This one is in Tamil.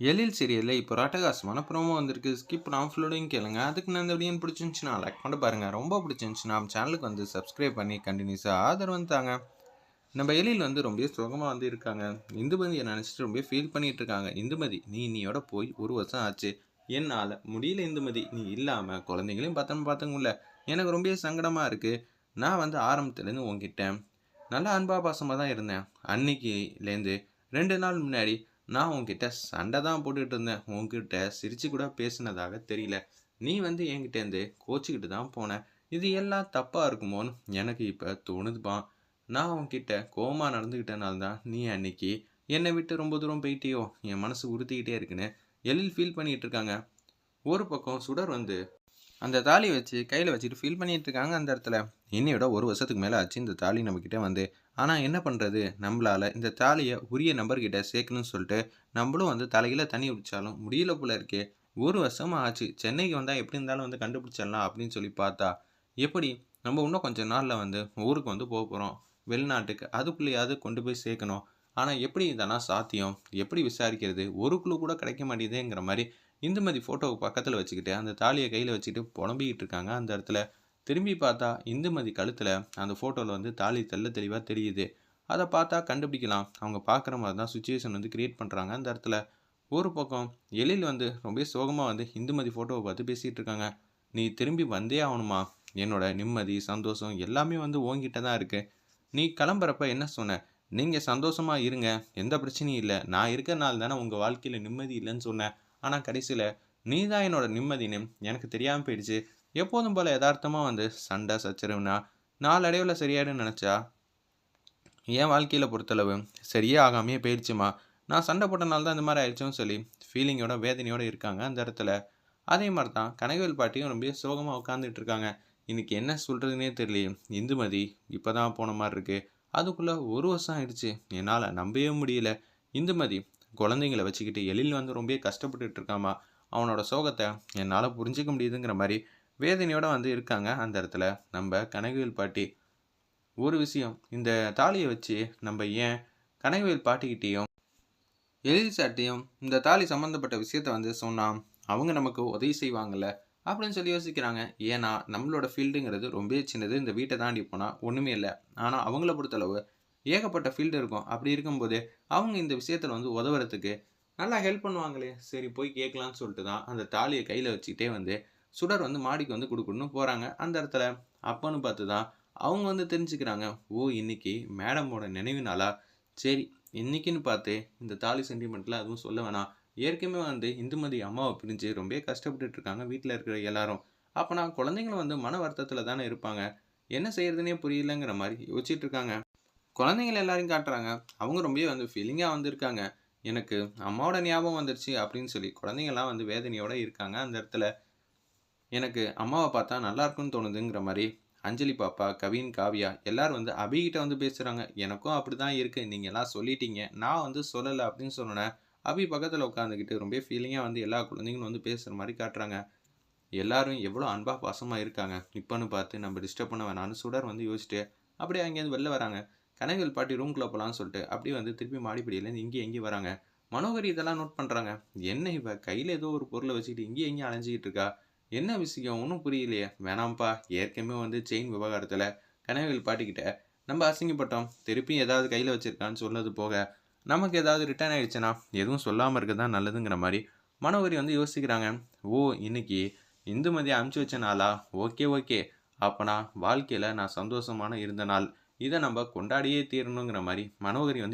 எழில் சீரியலில் இப்போ ராட்டகாசமான ப்ரோமோ வந்திருக்கு. ஸ்கிப் நான் ஃபுல்லோடையும் கேளுங்க. அதுக்கு நான் இந்த வீடியோ பிடிச்சிருந்துச்சுன்னா லைக் பண்ணி பாருங்கள் ரொம்ப பிடிச்சிருந்துச்சுன்னா நம்ம சேனலுக்கு வந்து சப்ஸ்கிரைப் பண்ணி கண்டினியூஸாக ஆதரவு தாங்க. நம்ம எழில் வந்து ரொம்ப சுகமாக வந்து இருக்காங்க. இந்துமதியை நினச்சிட்டு ரொம்ப ஃபீல் பண்ணிகிட்டு இருக்காங்க. இந்துமதி நீ இன்னியோட போய் ஒரு வருஷம் ஆச்சு. என்னால் முடியல இந்துமதி நீ இல்லாமல் குழந்தைங்களையும் பத்திரமா பார்த்துங்கல்ல எனக்கு ரொம்ப சங்கடமாக இருக்குது நான் வந்து ஆரம்பத்துலேருந்து உங்ககிட்ட நல்லா அன்பா பாசமாக தான் இருந்தேன். அன்னைக்குலேருந்து ரெண்டு நாள் முன்னாடி நான் உன்கிட்ட சண்டை தான் போட்டுக்கிட்டு இருந்தேன். உன்கிட்ட சிரிச்சு கூட பேசினதாக தெரியல. நீ வந்து என்கிட்டேருந்து கோச்சிக்கிட்டு தான் போன. இது எல்லாம் தப்பாக இருக்குமோன்னு எனக்கு இப்போ தோணுதுப்பா. நான் உன்கிட்ட கோமா நடந்துக்கிட்டனால தான் நீ அன்னைக்கு என்னை விட்டு ரொம்ப தூரம் போயிட்டியோ? என் மனசு உறுத்திக்கிட்டே இருக்குன்னு எழில் ஃபீல் பண்ணிகிட்டு இருக்காங்க. ஒரு பக்கம் சுடர் வந்து அந்த தாலியை வச்சு கையில் வச்சுட்டு ஃபீல் பண்ணிட்டு இருக்காங்க அந்த இடத்துல. என்னையோட ஒரு வருஷத்துக்கு மேலே ஆச்சு இந்த தாலி நம்மக்கிட்ட வந்து. ஆனால் என்ன பண்ணுறது நம்மளால் இந்த தாலியை உரிய நம்பர்கிட்ட சேர்க்கணும்னு சொல்லிட்டு நம்மளும் வந்து தலையில் தண்ணி குடித்தாலும் முடியல போல இருக்கே. ஒரு வருஷமாக ஆச்சு. சென்னைக்கு வந்தால் எப்படி இருந்தாலும் வந்து கண்டுபிடிச்சிடலாம் அப்படின்னு சொல்லி பார்த்தா எப்படி? நம்ம இன்னும் கொஞ்சம் நாளில் வந்து ஊருக்கு வந்து போக போகிறோம் வெளிநாட்டுக்கு அதுக்குள்ளேயாவது கொண்டு போய் சேர்க்கணும். ஆனால் எப்படி இதெல்லாம் சாத்தியம்? எப்படி விசாரிக்கிறது? ஒரு குழு கூட கிடைக்க மாட்டேங்குதுங்கிற மாதிரி இந்துமதி ஃபோட்டோவை பக்கத்தில் வச்சுக்கிட்டு அந்த தாலியை கையில் வச்சுட்டு புலம்பிக்கிட்டு இருக்காங்க. அந்த இடத்துல திரும்பி பார்த்தா இந்துமதி கழுத்தில் அந்த ஃபோட்டோவில் வந்து தாலி தெல்ல தெளிவாக தெரியுது. அதை பார்த்தா கண்டுபிடிக்கலாம். அவங்க பார்க்குற மாதிரி தான் சுச்சுவேஷன் வந்து க்ரியேட் பண்ணுறாங்க அந்த இடத்துல ஒரு பக்கம் எழில் வந்து ரொம்ப சோகமாக வந்து இந்துமதி ஃபோட்டோவை பார்த்து பேசிகிட்டு இருக்காங்க. நீ திரும்பி வந்தே ஆகணுமா? என்னோட நிம்மதி சந்தோஷம் எல்லாமே வந்து ஓங்கிட்ட தான் இருக்குது நீ கிளம்புறப்ப என்ன சொன்ன? நீங்கள் சந்தோஷமாக இருங்க. எந்த பிரச்சனையும் இல்லை. நான் இருக்கிறனால தானே உங்கள் வாழ்க்கையில் நிம்மதி இல்லைன்னு சொன்னேன். ஆனால் கடைசியில் நீ தான் என்னோட நிம்மதின்னு எனக்கு தெரியாமல் போயிடுச்சு. எப்போதும் போல் யதார்த்தமாக வந்து சண்டை சச்சரவுனா நாளடைவில் சரியாயிடுன்னு நினச்சா? என் வாழ்க்கையில் பொறுத்தளவு சரியே ஆகாமையே போயிடுச்சுமா? நான் சண்டை போட்டனால தான் இந்த மாதிரி ஆயிடுச்சோன்னு சொல்லி ஃபீலிங்கோட வேதனையோடு இருக்காங்க அந்த இடத்துல. அதே மாதிரி தான் கனகவேல் பாட்டியும் ரொம்ப சோகமாக உட்காந்துட்டு இருக்காங்க. இன்றைக்கி என்ன சொல்கிறதுனே தெரியலையே. இந்துமதி இப்போ தான் போன மாதிரி இருக்குது அதுக்குள்ளே ஒரு வருஷம் ஆயிடுச்சு. என்னால் நம்பவே முடியல. இந்துமதி குழந்தைங்கள வச்சுக்கிட்டு எழில் வந்து ரொம்ப கஷ்டப்பட்டுட்டு இருக்காமா அவனோட சோகத்தை என்னால் புரிஞ்சிக்க முடியுதுங்கிற மாதிரி வேதனையோடு வந்து இருக்காங்க அந்த இடத்துல. நம்ம கனகவேல் பாட்டி ஒரு விஷயம் இந்த தாலியை வச்சு நம்ம ஏன் கனகவேல் பாட்டிக்கிட்டேயும் எழில் இந்த தாலி சம்மந்தப்பட்ட விஷயத்த வந்து சொன்னால் அவங்க நமக்கு உதவி செய்வாங்கல்ல? அப்படின்னு சொல்லி யோசிக்கிறாங்க. ஏன்னா நம்மளோட ஃபீல்டுங்கிறது ரொம்ப சின்னது. இந்த வீட்டை தாண்டி போனால் ஒன்றுமே இல்லை. ஆனால் அவங்கள பொறுத்தளவு ஏகப்பட்ட ஃபீல்டு இருக்கும். அப்படி இருக்கும்போது அவங்க இந்த விஷயத்தில் வந்து உதவுறதுக்கு நல்லா ஹெல்ப் பண்ணுவாங்களே. சரி போய் கேட்கலான்னு சொல்லிட்டு தான் அந்த தாலியை கையில் வச்சுக்கிட்டே வந்து சுடர் வந்து மாடிக்கு வந்து கொடுக்கணும்னு போகிறாங்க அந்த இடத்துல அப்பன்னு பார்த்து தான் அவங்க வந்து தெரிஞ்சுக்கிறாங்க. ஓ இன்னைக்கு மேடமோட நினைவு நாளா? சரி இன்னைக்குன்னு பார்த்து இந்த தாலி சென்டிமெண்ட்டில் அதுவும் சொல்ல வேணாம். ஏற்கனவே வந்து இந்துமதி அம்மாவை பிரிஞ்சு ரொம்ப கஷ்டப்பட்டுட்டு இருக்காங்க வீட்டில் இருக்கிற எல்லாரும். அப்போனா குழந்தைங்களும் வந்து மன வருத்தத்தில் தானே இருப்பாங்க. என்ன செய்யறதுனே புரியலங்கிற மாதிரி யோசிச்சுட்டு இருக்காங்க. குழந்தைங்கள எல்லாரையும் காட்டுறாங்க. அவங்க ரொம்பவே வந்து ஃபீலிங்காக வந்திருக்காங்க. எனக்கு அம்மாவோட ஞாபகம் வந்துருச்சு அப்படின்னு சொல்லி குழந்தைங்கள்லாம் வந்து வேதனையோடு இருக்காங்க. அந்த இடத்துல எனக்கு அம்மாவை பார்த்தா நல்லாயிருக்குன்னு தோணுதுங்கிற மாதிரி அஞ்சலி பாப்பா கவின் காவியா எல்லாரும் வந்து அபிகிட்ட வந்து பேசுகிறாங்க எனக்கும் அப்படி தான் இருக்குது நீங்கள் எல்லாம் சொல்லிட்டீங்க. நான் வந்து சொல்லலை அப்படின்னு சொன்னேன் அபி பக்கத்தில் உட்காந்துக்கிட்டு ரொம்ப ஃபீலிங்காக வந்து எல்லா குழந்தைங்களும் வந்து பேசுகிற மாதிரி காட்டுறாங்க. எல்லாரும் எவ்வளோ அன்பாக பாசமாக இருக்காங்க. இப்போன்னு பார்த்து நம்ம டிஸ்டர்ப் பண்ண வேணாம்னு சுடர் வந்து யோசிச்சுட்டு அப்படியே அங்கேருந்து வெளில வராங்க. கனகல் பாட்டி ரூம்குள்ளே போகலான்னு சொல்லிட்டு அப்படியே வந்து திருப்பி மாடிப்படியிலேருந்து இங்கேயும் எங்கேயும் வராங்க. மனோகரி இதெல்லாம் நோட் பண்ணுறாங்க என்ன இவ? கையில் ஏதோ ஒரு பொருளை வச்சுக்கிட்டு இங்கேயும் எங்கேயும் அலைஞ்சிக்கிட்டு இருக்கா? என்ன விஷயம்? ஒன்றும் புரியலையே. வேணாம்ப்பா. ஏற்கனவே வந்து செயின் விவகாரத்தில் கனகல் பாட்டிக்கிட்ட நம்ம அசிங்கப்பட்டோம். திருப்பி ஏதாவது கையில் வச்சுருக்கான்னு சொன்னது போக நமக்கு ஏதாவது ரிட்டர்ன் ஆகிடுச்சுன்னா எதுவும் சொல்லாமல் இருக்க தான் நல்லதுங்கிற மாதிரி மனோகரி வந்து யோசிக்கிறாங்க. ஓ இன்னைக்கு இந்துமதியை அமுச்சு வச்ச நாளா? Okay okay. அப்போனா வாழ்க்கையில் நான் சந்தோஷமான இருந்த நாள். இதை நம்ம கொண்டாடியே தீரணுங்கிற மாதிரி மனோகரி வந்து